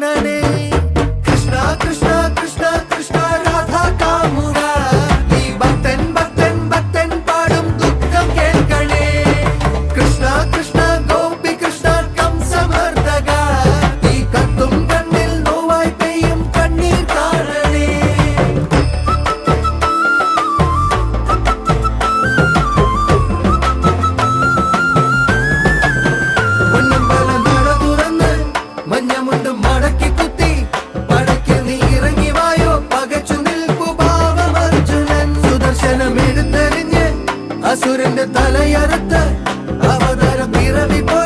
ഗണനേ കൃഷ്ണ കൃഷ്ണ കൃഷ്ണ കൃഷ്ണ രാധ കാമുക. നീ ഭക്തൻ ഭക്തൻ ഭക്തൻ പാടും ദുഃഖം കേൾക്കണേ. കൃഷ്ണ കൃഷ്ണ ഗോപി കൃഷ്ണ കംസമർദ്ദക. നീ കത്തും കണ്ണിൽ നോവായി പെയ്യും കണ്ണീർ കാണണേ പൊന്നമ്പലം നട തുറന്ന് മഞ്ഞമുണ്ടും അസുരന്റെ തലയറുത്ത് അവതരം പിറവിപ്പ